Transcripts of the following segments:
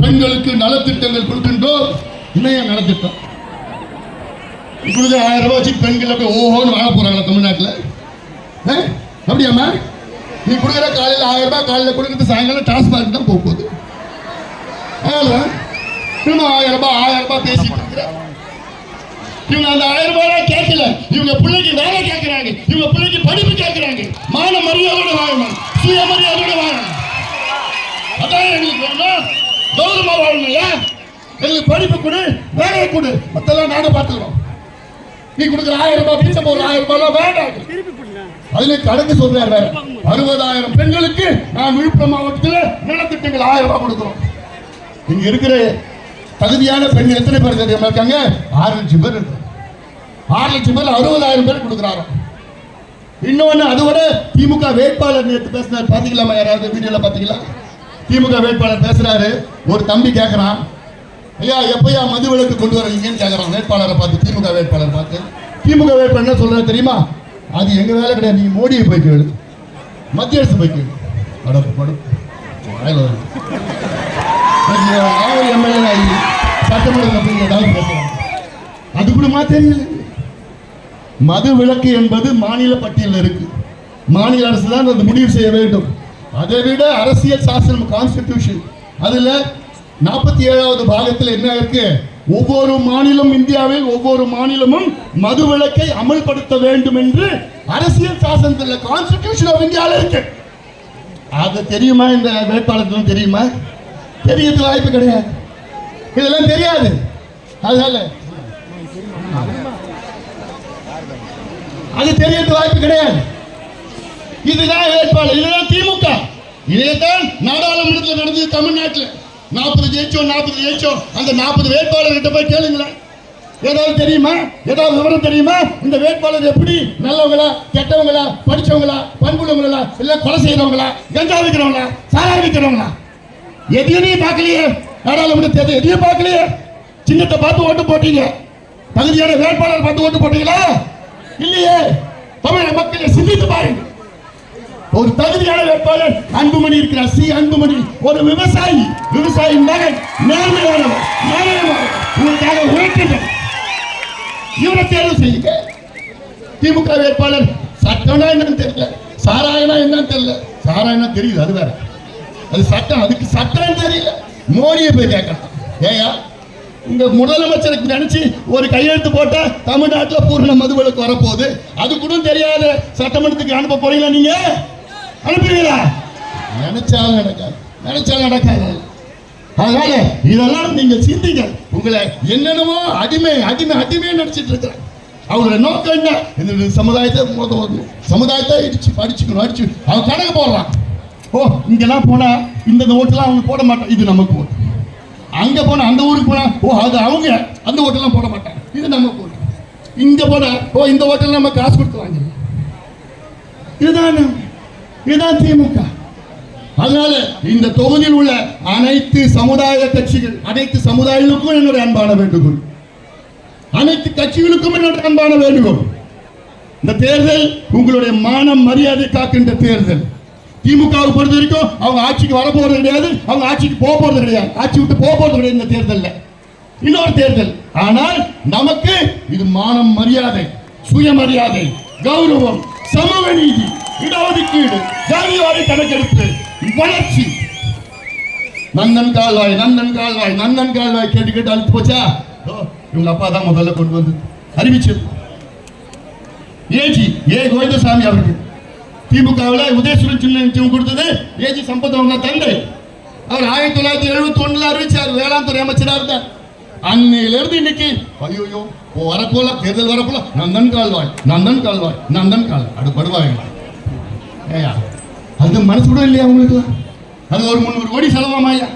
பெண்களுக்கு நலத்திட்டங்கள் கொடுக்கின்றோம் இணைய நலத்திட்டம். இப்பொழுது ஆயிரம் ரூபாய் வச்சு பெண்கள் அப்படியே ஓஹோன்னு வாங்க போறாங்களா தமிழ்நாட்டில்? அப்படியாம்மா? நீ கொடுக்குற காலையில் ஆயிரம் ரூபாய் காலையில் கொடுக்குறது சாயங்காலம் டாஸ்மார்க் தான் போக போகுது. அதனால ஆயிரம் ரூபாய் ஆயிரம் ரூபாய் பேசிட்டு இருக்கிறேன் இவங்க அந்த ஆயிரம் ரூபாய் கேட்கல. இவங்க பிள்ளைக்கு வேலை கேட்கிறாங்க. இவங்க பிள்ளைக்கு படிப்பு கேட்கிறாங்க மான மரியாதையோட வாழணும் சுயமரியாதையோட வாழணும் அதான் எங்களுக்கு வேணும் வாழணும்யா எங்களுக்கு படிப்பு கொடு வேலையை கொடு. மத்தெல்லாம் நாங்க பார்த்துக்கிறோம். நீ கொடுக்குற ஆயிரம் ரூபாய் பீச்ச போற ஆயிரம் ரூபாய் வேண்டாம். அதுல கணக்கு சொல்றாரு வேற. அறுபதாயிரம் பெண்களுக்கு நான் விழுப்புரம் மாவட்டத்தில் நலத்திட்டங்கள் ஆயிரம் ரூபாய் கொடுக்குறோம். இங்க இருக்கிற தகுதியான பெண்கள் எத்தனை பேர் தெரியுமா இருக்காங்க? ஆறு லட்சம் பேர் இருக்கு ஆறு லட்சம் பேர் அறுபதாயிரம் பேர் கொடுக்குறாங்க இன்னொன்னு அது விட திமுக வேட்பாளர் நேற்று பேசினார். பாத்தீங்களாமா யாராவது வீடியோல பாத்தீங்களா? திமுக வேட்பாளர் பேசுறாரு. ஒரு தம்பி கேட்கறான் ஐயா எப்பயா மது விலக்கு கொண்டு வரீங்கன்னு கேட்கறான் வேட்பாளரை பார்த்து திமுக வேட்பாளர் பார்த்து. திமுக வேட்பாளர் என்ன சொல்றாரு தெரியுமா? அது எங்க வேலை கிடையாது. நீ மோடியை போய் கேளு. மத்திய அரசு போய் கேளு. அடப்பு படம் வாயில அது எம்எல்ஏ ஆகி சட்டமன்றத்தில் போய் ஏதாவது அது கூட தெரியல. மது விலக்கு என்பது மாநில பட்டியலில் இருக்கு. மாநில அரசு தான் அது முடிவு செய்ய வேண்டும். அதை விட அரசியல் சாசனம் கான்ஸ்டிடியூஷன் அதுல நாற்பத்தி ஏழாவது பாகத்தில் என்ன இருக்கு? ஒவ்வொரு மாநிலம் இந்தியாவில் ஒவ்வொரு மாநிலமும் மது விலக்கை அமல்படுத்த வேண்டும் என்று அரசியல் சாசனத்தில் கான்ஸ்டிடியூஷன் ஆஃப் இந்தியாவில் இருக்கு. அது தெரியுமா? இந்த வேட்பாளர்களும் தெரியுமா? தெரியறது வாய்ப்பு கிடையாது. இதெல்லாம் தெரியாது. அதனால அது தெரியறது வாய்ப்பு கிடையாது. இதுதான் வேட்பாளர் இதுதான் திமுக. இதேதான் நாடாளுமன்றத்தில் நடந்தது தமிழ்நாட்டில். நாற்பது ஜெயிச்சோம் நாற்பது ஜெயிச்சோம். அந்த நாற்பது வேட்பாளர்கிட்ட போய் கேளுங்களேன். ஏதாவது தெரியுமா? ஏதாவது விவரம் தெரியுமா? இந்த வேட்பாளர் எப்படி நல்லவங்களா கெட்டவங்களா படிச்சவங்களா பண்புள்ளவங்களா இல்ல கொலை செய்யறவங்களா கஞ்சா விற்கிறவங்களா சாரா விற்கிறவங்களா எதையும் பார்க்கலையே. நாடாளுமன்ற தேர்தல் எதையும் பார்க்கலையே. சின்னத்தை பார்த்து ஓட்டு போட்டீங்க. தகுதியான வேட்பாளர் பார்த்து ஓட்டு போட்டீங்களா? இல்லையே. தமிழக மக்களை சிந்தித்து பாருங்க ஒரு தகுதியான வேட்பாளர் அன்புமணி இருக்கிறார். சி. அன்புமணி ஒரு விவசாயி விவசாயி மகன் நேர்மையானவர் நேர்மையானவர் உங்களுக்காக உழைக்கின்றவர் இவரை தேர்வு செய்யுங்க. திமுக வேட்பாளர் சட்டம்னா என்னன்னு தெரியல. சாராயனா என்னன்னு தெரியல. சாராயனா தெரியுது அது வேற. அது சட்டம் அதுக்கு சட்டம் தெரியல. மோடியை போய் கேட்கணும் ஏயா இந்த முதலமைச்சருக்கு நினைச்சு ஒரு கையெழுத்து போட்டா தமிழ்நாட்டில் பூர்ண மதுவிலக்கு வரப்போகுது. அது கூட தெரியாத சட்டமன்றத்துக்கு அனுப்ப போறீங்களா நீங்க? அனுப்புவீங்களா நினைச்சாலும் நடக்காது. நினைச்சாலும் நடக்காது. அதனால இதெல்லாம் நீங்க சிந்திங்க. உங்களை என்னென்னமோ அடிமை அடிமை அடிமை நினைச்சிட்டு இருக்கிறேன் அவங்களோட நோக்கம் என்ன? இந்த சமுதாயத்தை முத வரணும் சமுதாயத்தை இடிச்சு படிச்சுக்கணும் அடிச்சு. அவன் கணக்கு போடுறான் ஓ இங்கெல்லாம் போனா இந்த ஓட்டெல்லாம் அவங்க போட மாட்டான் இது நமக்கு ஓட்டு. அங்க போனா அந்த ஊருக்கு போனா ஓ அது அவங்க. அந்த ஓட்டெல்லாம் போட மாட்டாங்க. இது நமக்கு ஓட்டு. இங்க போனா ஓ இந்த ஓட்டெல்லாம் நம்ம காசு கொடுத்து வாங்கிடலாம். இதுதான்? இதுதான் திமுக. அதனால இந்த தொகுதியில் உள்ள அனைத்து சமுதாய கட்சிகள் அனைத்து சமுதாயங்களுக்கும் என்னுடைய அன்பான வேண்டுகோள். அனைத்து கட்சிகளுக்கும் என்னுடைய அன்பான வேண்டுகோள். இந்த தேர்தல் உங்களுடைய மானம் மரியாதை காக்கின்ற தேர்தல். திமுகவை பொறுத்த வரைக்கும் அவங்க ஆட்சிக்கு வர போறது கிடையாது அவங்க ஆட்சிக்கு போக போறது கிடையாது. ஆட்சி விட்டு போக போறது கிடையாது இந்த தேர்தலில். இன்னொரு தேர்தல். ஆனால் நமக்கு இது மானம் மரியாதை சுயமரியாதை கௌரவம் சமூக நீதி. இடஒதுக்கீடு ஜாதிவாரி கணக்கெடுப்பு வளர்ச்சி. நந்தன் கால்வாய் நந்தன் கால்வாய் நந்தன் கால்வாய் கேட்டு கேட்டு அழுத்து போச்சா? இவங்க அப்பா தான் முதல்ல கொண்டு வந்து அறிவிச்சது. ஏஜி ஏ கோவிந்தசாமி அவர்கள். திமுகவில் உதயசுரன் சின்ன கொடுத்தது ஏஜி சம்பத் அவங்க தந்தை. அவர் ஆயிரத்தி தொள்ளாயிரத்தி எழுபத்தி ஒண்ணுல அறிவிச்சார் வேளாண் துறை அமைச்சராக இருந்தார். அன்னையிலிருந்து இன்னைக்கு ஐயோ வரப்போல தேர்தல் வரப்போல நந்தன் கால்வாய் நந்தன் கால்வாய் நந்தன் கால்வாய் அது படுவாங்க ஏயா அது மனசு கூட இல்லையா உங்களுக்கு? அது ஒரு முந்நூறு கோடி செலவாமா ஐயா?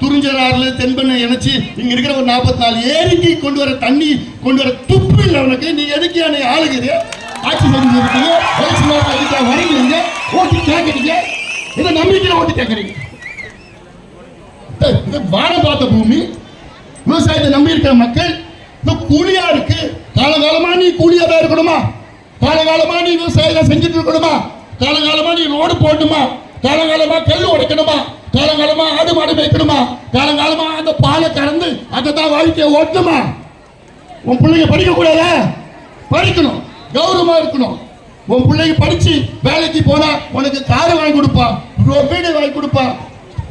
துறிஞ்சர் ஆறுல தென்பண்ணை இங்க இருக்கிற ஒரு நாற்பத்தி நாலு ஏரிக்கு கொண்டு வர தண்ணி கொண்டு வர துப்பு இல்லை உனக்கு. நீ எதுக்கு என்னை ஆளுகுது ஆட்சி செஞ்சுருக்கீங்க வரீங்க ஓட்டு கேட்குறீங்க இதை நம்பிக்கையில் ஓட்டு கேட்குறீங்க இது வானம் பார்த்த பூமி விவசாயத்தை நம்பி இருக்கிற மக்கள் இந்த கூலியா இருக்கு. காலகாலமா நீ கூலியா தான் இருக்கணுமா? காலகாலமா நீ விவசாயம் செஞ்சுட்டு இருக்கணுமா? காலங்காலமா நீ ரோடு போடணுமா? காலங்காலமா கல் உடைக்கணுமா? காலங்காலமா ஆடு மாடு மேய்க்கணுமா? காலங்காலமா அந்த பாலை கறந்து அதை தான் வாழ்க்கையை ஓட்டணுமா? உன் பிள்ளைங்க படிக்க கூடாதா படிக்கணும். கௌரவமா இருக்கணும். உன் பிள்ளைங்க படிச்சு வேலைக்கு போனா உனக்கு காரை வாங்கி கொடுப்பான் ரோ- வீடு வாங்கி கொடுப்பான்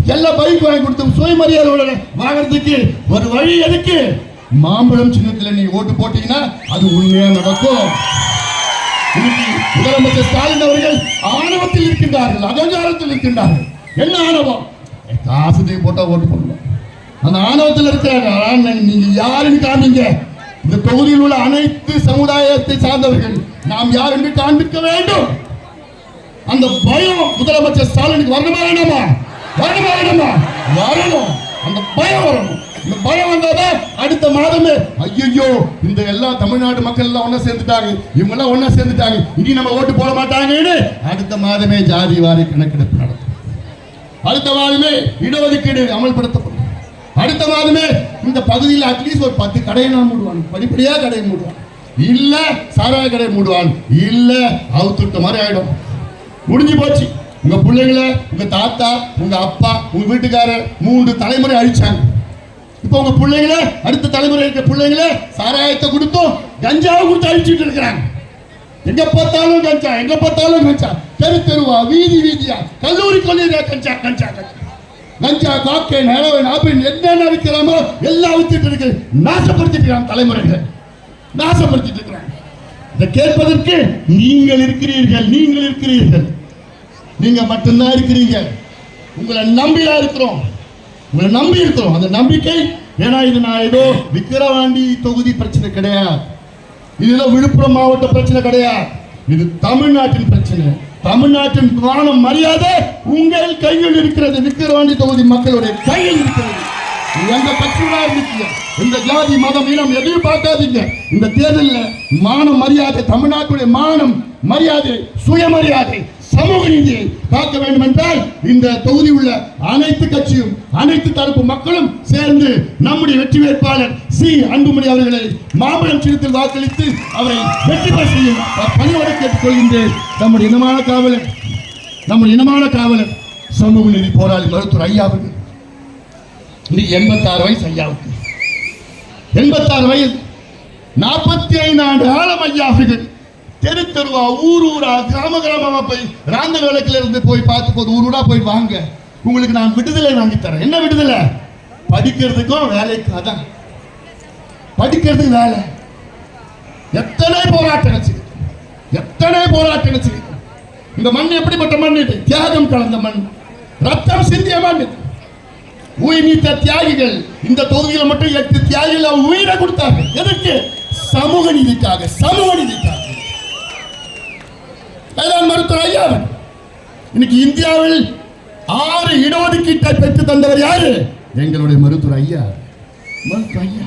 எல்லா பைக் வாங்கி கொடுத்து சுயமரியாதையோட வாங்குறதுக்கு ஒரு வழி எதுக்கு? மாம்பழம் சின்னத்தில் நீ ஓட்டு போட்டீங்கன்னா அது உண்மையா நடக்கும். முதலமைச்சர் ஸ்டாலின் அவர்கள் ஆணவத்தில் இருக்கின்றார்கள் அகங்காரத்தில் இருக்கின்றார்கள். என்ன ஆணவம்? காசு தூக்கி போட்டா ஓட்டு போடணும். அந்த ஆணவத்தில் இருக்கிறாங்க. நீங்க யாருன்னு காமிங்க இந்த தொகுதியில் உள்ள அனைத்து சமுதாயத்தை சார்ந்தவர்கள் நாம் யார் என்று காண்பிக்க வேண்டும். அந்த பயம் முதலமைச்சர் ஸ்டாலினுக்கு வரணுமா வேண்டாமா? வரணுமா வேண்டாமா? வரணும். அந்த பயம் வரணும். பயம் வந்தாதான் அடுத்த மாதமே. ஐயோ இந்த எல்லா தமிழ்நாடு மக்கள் எல்லாம் ஒன்னா சேர்ந்துட்டாங்க. இவங்க எல்லாம் ஒன்னா சேர்ந்துட்டாங்க. இனி நம்ம ஓட்டு போட மாட்டாங்கன்னு அடுத்த மாதமே ஜாதி வாரி கணக்கெடுப்பு நடத்தும் அடுத்த மாதமே இடஒதுக்கீடு அமல்படுத்தப்படும். அடுத்த மாதமே இந்த பகுதியில் அட்லீஸ்ட் ஒரு பத்து கடையை நான் மூடுவான் படிப்படியா கடையை மூடுவான் இல்ல சாராய கடையை மூடுவான் இல்ல அவுத்துட்ட மாதிரி ஆயிடும். முடிஞ்சு போச்சு. உங்க பிள்ளைங்கள உங்க தாத்தா உங்க அப்பா உங்க வீட்டுக்காரர் மூன்று தலைமுறை அழிச்சாங்க. இப்போ உங்க பிள்ளைங்கள அடுத்த தலைமுறை இருக்கிற பிள்ளைங்கள சாராயத்தை கொடுத்தும் கஞ்சாவை கொடுத்து அழிச்சிட்டு இருக்கிறாங்க. எங்க பார்த்தாலும் கஞ்சா எங்க பார்த்தாலும் கஞ்சா. தெரு தெருவா வீதி வீதியா கல்லூரி கொள்ளையா கஞ்சா கஞ்சா கஞ்சா. கஞ்சா காக்கேன் ஹெரோயின் ஆப்பின் என்னென்ன விற்கிறாமோ எல்லாம் வித்துட்டு இருக்கு. நாசப்படுத்திட்டு இருக்காங்க தலைமுறைகளை. நாசப்படுத்திட்டு இருக்கிறாங்க. இதை கேட்பதற்கு நீங்கள் இருக்கிறீர்கள் நீங்கள் இருக்கிறீர்கள். நீங்க மட்டும்தான் இருக்கிறீங்க. உங்களை நம்பிதான் இருக்கிறோம். உங்களை நம்பி இருக்கிறோம். அந்த நம்பிக்கை ஏன்னா இது நான் ஏதோ விக்கிரவாண்டி தொகுதி பிரச்சனை கிடையாது. இதுல விழுப்புரம் மாவட்ட பிரச்சனை கிடையாது. இது தமிழ்நாட்டின் பிரச்சனை. தமிழ்நாட்டின் மானம் மரியாதை உங்கள் கையில் இருக்கிறது. விக்கிரவாண்டி தொகுதி மக்களுடைய கையில் இருக்கிறது. எந்த கட்சியா இருந்துச்சு இந்த ஜாதி மதம் இனம் எதையும் பார்க்காதீங்க. இந்த தேர்தலில் மானம் மரியாதை தமிழ்நாட்டுடைய மானம் மரியாதை சுயமரியாதை. சமூக நீதியை காக்க வேண்டும் என்றால் இந்த தொகுதி உள்ள அனைத்து கட்சியும் அனைத்து தரப்பு மக்களும் சேர்ந்து நம்முடைய வெற்றி வேட்பாளர் சி. அன்புமணி அவர்களை மாம்பழம் சின்னத்தில் வாக்களித்து அவரை வெற்றி பெற செய்யும் பணியோடு கேட்டுக்கொள்கின்றேன். நம்முடைய இனமான காவலர் நம்முடைய இனமான காவலர் சமூக நீதி போராளி மருத்துவர் ஐயா இன்னைக்கு எண்பத்தாறு வயசு ஐயாவுக்கு எண்பத்தாறு வயது. நாற்பத்தி ஐந்து ஆண்டு காலம் ஐயா தெரு தெருவா ஊர் ஊரா கிராம கிராமமா போய் ராந்த விளக்குல இருந்து போய் பார்த்து போது ஊர் ஊரா போய் வாங்க. உங்களுக்கு நான் விடுதலை வாங்கி தரேன். என்ன விடுதலை? படிக்கிறதுக்கும் வேலைக்கும் அதான். படிக்கிறதுக்கு வேலை. எத்தனை போராட்டம் செய்யுது எத்தனை போராட்டம் செய்யுது இந்த மண் எப்படிப்பட்ட மண் இது? தியாகம் கலந்த மண். ரத்தம் சிந்திய மண் உயிர் நீத்த தியாகிகள். இந்த தொகுதியில் மட்டும் எட்டு தியாகிகள் அவங்க உயிரை கொடுத்தாங்க எதற்கு? சமூக நீதிக்காக சமூக நீதிக்காக. அதான் மருத்துவர் ஐயா அவர். இன்னைக்கு இந்தியாவில் ஆறு இடஒதுக்கீட்டை பெற்று தந்தவர் யாரு? எங்களுடைய மருத்துவர் ஐயா. மருத்துவர் ஐயா.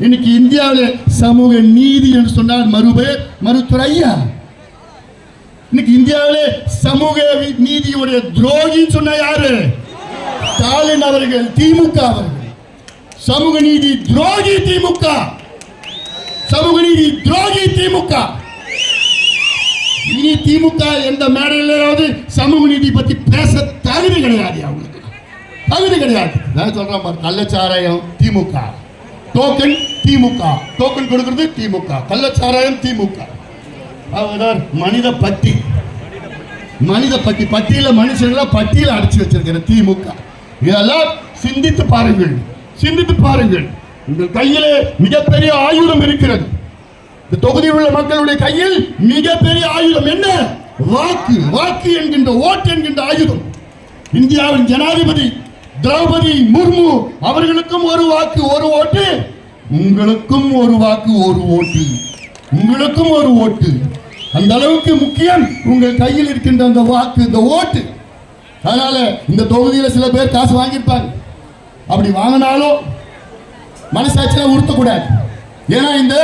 இன்னைக்கு இந்தியாவில் சமூக நீதி என்று சொன்னால் மறுபெயர் மருத்துவர் ஐயா. இன்னைக்கு இந்தியாவில் சமூக நீதியுடைய துரோகின்னு சொன்ன யாரு? ஸ்டாலின் அவர்கள் திமுக அவர்கள். சமூக நீதி துரோகி திமுக. சமூக நீதி துரோகி திமுக. இனி திமுக எந்த மேடையிலாவது சமூக நீதி பத்தி பேச தகுதி கிடையாது அவங்களுக்கு. தகுதி கிடையாது. நான் சொல்றேன் பாரு, கள்ளச்சாராயம் திமுக. டோக்கன் திமுக. டோக்கன் கொடுக்கிறது திமுக. கள்ளச்சாராயம் திமுக. அவர் மனித பட்டி. மனித பட்டி. பட்டியல மனுஷங்களை பட்டியல அடிச்சு வச்சிருக்கிற திமுக. இதெல்லாம் சிந்தித்து பாருங்கள். சிந்தித்து பாருங்கள். உங்கள் கையிலே மிகப்பெரிய ஆயுதம் இருக்கிறது. இந்த தொகுதியில் உள்ள மக்களுடைய கையில் மிகப்பெரிய ஆயுதம் என்ன? வாக்கு. வாக்கு என்கின்ற ஓட்டு என்கின்ற ஆயுதம். இந்தியாவின் ஜனாதிபதி திரௌபதி முர்மு அவர்களுக்கும் ஒரு வாக்கு ஒரு ஓட்டு. உங்களுக்கும் ஒரு வாக்கு ஒரு ஓட்டு. உங்களுக்கும் ஒரு ஓட்டு. அந்த அளவுக்கு முக்கியம் உங்கள் கையில் இருக்கின்ற அந்த வாக்கு இந்த ஓட்டு. அதனால இந்த தொகுதியில் சில பேர் காசு வாங்கியிருப்பாங்க. அப்படி வாங்கினாலும் மனசாட்சியெல்லாம் உறுத்தக்கூடாது. ஏன்னா இந்த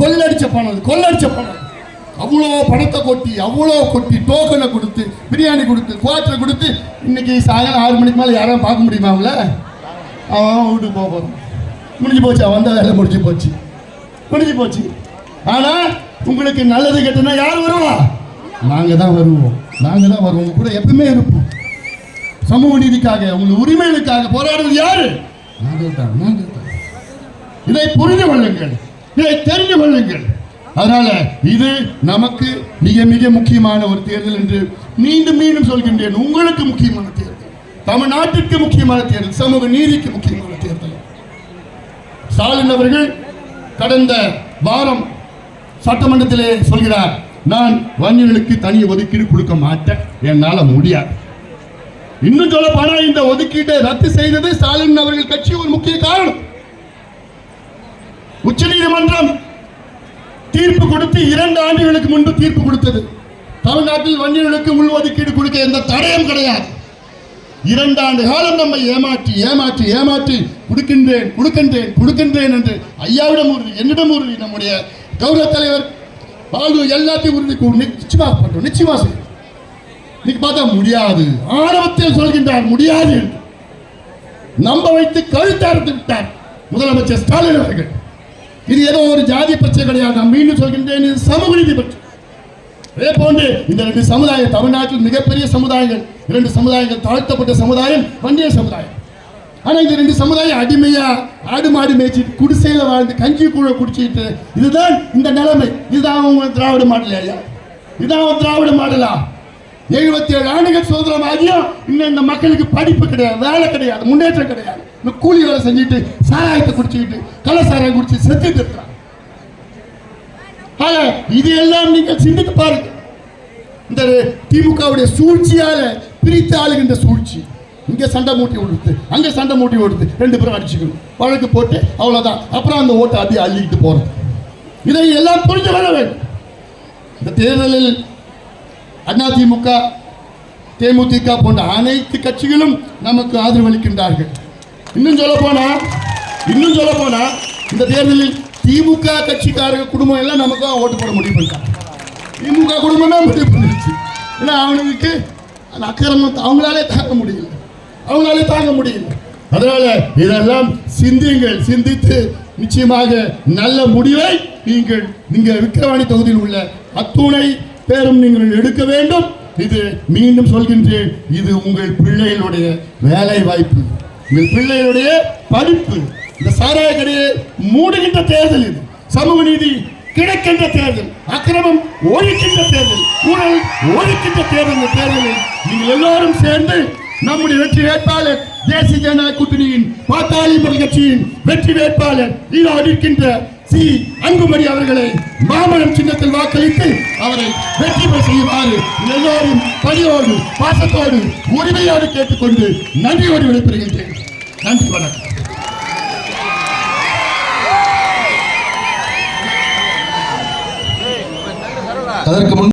கொள்ளடிச்ச பணம் இது, கொள்ளடிச்ச பணம். அவ்வளோ பணத்தை கொட்டி அவ்வளோ கொட்டி டோக்கனை கொடுத்து பிரியாணி கொடுத்து குவாட்டரை கொடுத்து இன்னைக்கு சாயங்காலம் ஆறு மணிக்கு மேலே யாரும் பார்க்க முடியுமா அவங்கள? அவன் வீட்டுக்கு போக போகிறான் முடிஞ்சு போச்சு அவன் வந்த வேலை முடிஞ்சு போச்சு. முடிஞ்சு போச்சு. ஆனால் உங்களுக்கு நல்லது கெட்டனா யார் வருவா? நாங்கள் தான் வருவோம். நாங்கள் தான் வருவோம். கூட எப்பவுமே இருப்போம். சமூக நீதிக்காக உங்கள் உரிமைகளுக்காக போராடுவது யாரு? நாங்கள் தான் நாங்கள் தான் இதை புரிந்து கொள்ளுங்கள். இதை தெரிந்து கொள்ளுங்கள். அதனால இது நமக்கு மிக மிக முக்கியமான ஒரு தேர்தல் என்று மீண்டும் மீண்டும் சொல்கின்றேன். உங்களுக்கு முக்கியமான தேர்தல். தமிழ்நாட்டிற்கு முக்கியமான தேர்தல். சமூக நீதிக்கு முக்கியமான தேர்தல். ஸ்டாலின் அவர்கள் கடந்த வாரம் சட்டமன்றத்திலே சொல்கிறார் நான் வன்னியர்களுக்கு தனி ஒதுக்கீடு கொடுக்க மாட்டேன். என்னால முடியாது. இன்னும் சொல்ல போனா இந்த ஒதுக்கீட்டை ரத்து செய்தது ஸ்டாலின் அவர்கள் கட்சி ஒரு முக்கிய காரணம். உச்சநீதிமன்றம் தீர்ப்பு கொடுத்து இரண்டு ஆண்டுகளுக்கு முன்பு தீர்ப்பு கொடுத்தது. தமிழ்நாட்டில் வன்னியர்களுக்கு உள்ஒதுக்கீடு கொடுக்க எந்த தடையும் கிடையாது. இரண்டு ஆண்டு காலம் நம்மை ஏமாற்றி ஏமாற்றி ஏமாற்றி கொடுக்கின்றேன் கொடுக்கின்றேன் கொடுக்கின்றேன் என்று ஐயாவிடம் உறுதி என்னிடம் உறுதி நம்முடைய கௌரவ தலைவர் பாலு எல்லாத்தையும் உறுதி கூ- நிச்சயமா பண்றோம் நிச்சயமா செய்யும் இன்னைக்கு பார்த்தா முடியாது. ஆணவத்தில் சொல்கின்றார் முடியாது என்று. நம்ப வைத்து கழுத்தார்த்து விட்டார் முதலமைச்சர் ஸ்டாலின் அவர்கள். இது ஏதோ ஒரு ஜாதி பிரச்சனை கிடையாது நான் மீண்டும் சொல்கின்றேன் இது சமூக நீதி பிரச்சனை அதே போன்று இந்த ரெண்டு சமுதாயம் தமிழ்நாட்டில் மிகப்பெரிய சமுதாயங்கள் இரண்டு சமுதாயங்கள் தாழ்த்தப்பட்ட சமுதாயம் வண்டிய சமுதாயம். ஆனா இந்த ரெண்டு சமுதாயம் அடிமையா ஆடு மாடு மேய்ச்சிட்டு குடிசையில வாழ்ந்து கஞ்சி கூழ குடிச்சிட்டு இதுதான் இந்த நிலைமை. இதுதான் அவங்க திராவிட மாடல் ஐயா. இதுதான் அவங்க திராவிட மாடலா? எழுபத்தி ஏழு ஆண்டுகள் சுதந்திரம் ஆகியும் இன்னும் இந்த மக்களுக்கு படிப்பு கிடையாது வேலை கிடையாது முன்னேற்றம் கிடையாது. இந்த கூலி வேலை செஞ்சுட்டு சாராயத்தை குடிச்சுக்கிட்டு கள்ள சாராயம் குடிச்சு செத்துட்டு இருக்கிறான் ஆக இது எல்லாம் நீங்கள் சிந்தித்து பாருங்க இந்த திமுகவுடைய சூழ்ச்சியால பிரித்து ஆளுகின்ற சூழ்ச்சி. இங்க சண்டை மூட்டி விடுத்து அங்க சண்டை மூட்டி விடுத்து ரெண்டு பேரும் அடிச்சுக்கணும். வழக்கு போட்டு அவ்வளவுதான். அப்புறம் அந்த ஓட்டை அப்படியே அள்ளிக்கிட்டு போறது இதை எல்லாம் புரிஞ்சு வர வேண்டும். இந்த தேர்தலில் அதிமுக தேமுதிக போன்ற அனைத்து கட்சிகளும் நமக்கு ஆதரவளிக்கின்றார்கள் இன்னும் சொல்ல போனா இன்னும் சொல்ல போனா இந்த தேர்தலில் திமுக கட்சிக்காரங்க குடும்பம் எல்லாம் நமக்கு ஓட்டு போட முடிவு பண்ணிட்டாங்க. திமுக குடும்பம் தான் முடிவு பண்ணிடுச்சு. ஏன்னா அவனுக்கு அந்த அக்கிரமம் அவங்களாலே தாங்க முடியல. அவங்களாலே தாங்க முடியல. அதனால இதெல்லாம் சிந்தியுங்கள். சிந்தித்து நிச்சயமாக நல்ல முடிவை நீங்கள் நீங்க விக்கிரவாணி தொகுதியில் உள்ள அத்துணை பேரும் நீங்கள் எடுக்க வேண்டும். இது மீண்டும் சொல்கின்றேன். இது உங்கள் பிள்ளைகளுடைய வேலை வாய்ப்பு. இந்த பிள்ளைகளுடைய படிப்பு இந்த சாராய கடையை மூடுகின்ற தேர்தல் இது. சமூக நீதி கிடைக்கின்ற தேர்தல் அக்கிரமம் ஒழிக்கின்ற தேர்தல் ஊழல் ஒழிக்கின்ற தேர்தல் இந்த தேர்தலில் நீங்கள் எல்லாரும் சேர்ந்து நம்முடைய வெற்றி வேட்பாளர் தேசிய ஜனநாயக கூட்டணியின் பாட்டாளி மக்கள் கட்சியின் வெற்றி வேட்பாளர் ஈரோடு இருக்கின்ற சி. அன்புமணி அவர்களை மாமனம் சின்னத்தில் வாக்களித்து அவரை வெற்றி பெற செய்யுமாறு எல்லோரும் பணியோடு பாசத்தோடு உரிமையோடு கேட்டுக்கொண்டு நன்றியோடு விடைபெறுகின்றேன். நன்றி வணக்கம். அதற்கு முன்